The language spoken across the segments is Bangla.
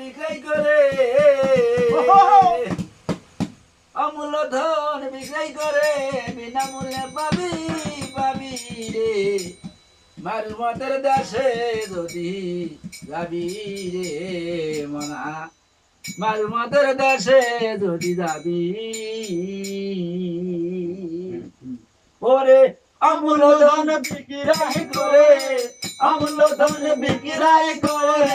বিক্রয় করে অমূল্য ধন বিক্রয় করে বিনামূল্যে পাবি পাবি রে। মারু মতের দেশে যদি যাবি রে মনা। মারু মতের দেশে যদি যাবি। ওরে অমূল্য ধন বিক্রয় করে অমূল্য ধন বিক্রয় করে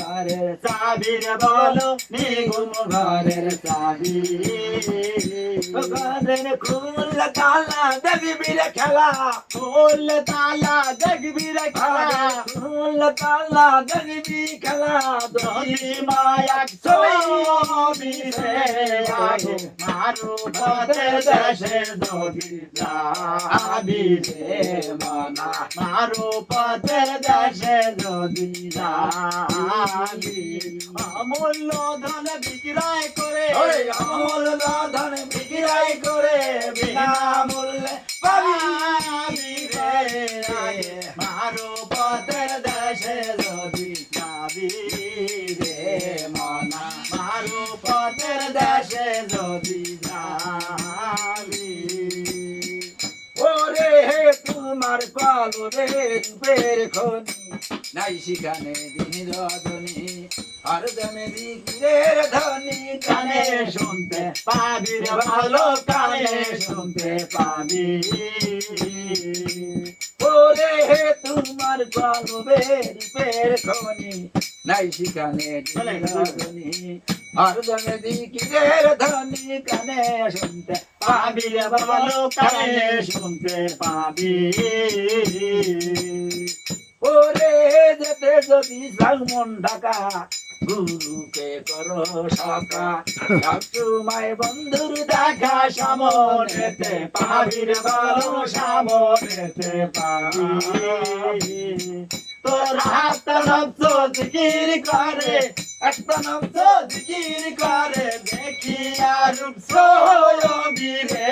ঘরের চাবির বলো নিগুম ঘরের চাবি। ঘরের খুল তালা দেখবি রে খেলা খুল তালা দেখবি রে খেলা খুল তালা দেখবি খেলা। দহি মায়া ছবি আগে মারু পদে দেশে দহি যাবি রে মানা মারু দহি অমূল্য ধন বিক্রয় করে অমূল্য ধন বিক্রয় করে বিনামূল্যে রে মনা মারো পথের দেশে যদি যাবি। তোমার কলরে রূপের খনি, নাই শিখানে দিন রজনী, আর দমে দিকিরের ধনী কানে শুনতে পাবি ভালো কানে শুনতে পাবি। হে তোমার কলবে রূপের খনি নাই শিখানে আর দমে দিকিরের ধনী কানে শুনতে পাবি রে ভালো কানে শুনতে পাবি। ওরে যেতে যদি সালমন ঢাকা গুরুকে করো সকা সবসময় বন্ধুর দেখা সামনেতে পাবির বলো সামনেতে পাবি। তোর হাত নব্দ জিকির করে, একটা নব্দ জিকির করে, দেখি আর রে।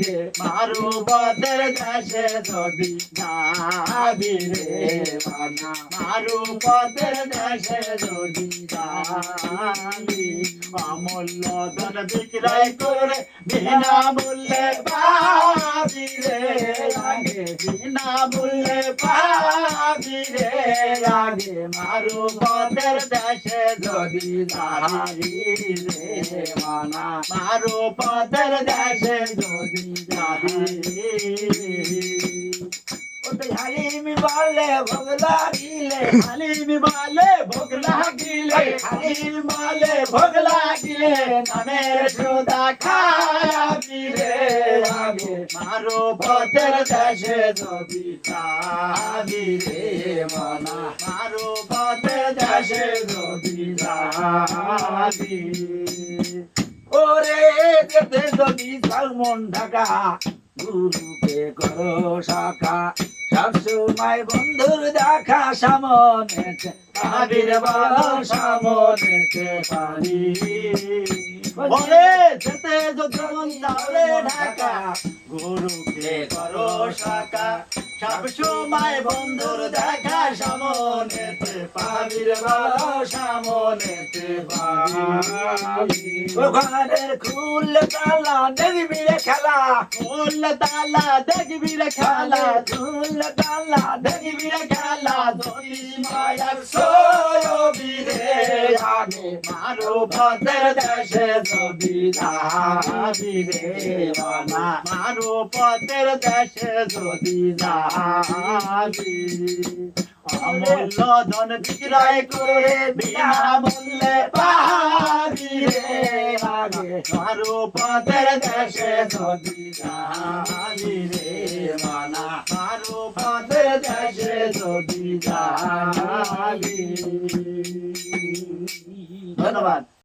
আগে মারু বদের দেশে যদি যাবি রে মানা মারু বদের দেশে যদি যাবি, অমূল্য ধন বিক্রয় করে বিনা মূল্যে পাবি রে। লাগে বিনা মূল্যে পাবি রে আগে মারু বদের দেশে যদি যাবি মানা। মারু পথের দেশে যদি ওতে হালিমি বলে ভোগ লাগিলে, হালিমি বলে ভোগ লাগিলে, হালিমি বলে ভোগ লাগিলে, নামের সুদা খাবি রে আগে মারো পথের দেশে যদি যাবি রে মনা। মারো পথের দেশে যদি যাবি। ওরে যেতে যদি সালমন ঢাকা, গুরুকে করো শাখা। সবসময় বন্ধুর দেখা সামনেতে পাবির বলো ওরে যেতে যদি মন ঢাকা, গুরুকে করো শাখা। সবসময় বন্ধুর দেখা সামনেতে পাবির বলো সামনেতে ওখানের খুল তালা, দেখবি রে খেলা। খুল তালা, দেখবি রে খেলা। খুল তালা, দেখবি রে খেলা। ধরি মায়ার রে আগে মারো ভদ্র দেশে যদি যাবি মারো পথের দেশে যদি যাবি। অমূল্য ধন বিক্রয় করে বিনা মূল্যে পাবি রে আগে মারো পথের দেশে যদি যাবি রে মানা মারো পথের দেশে যদি যাবি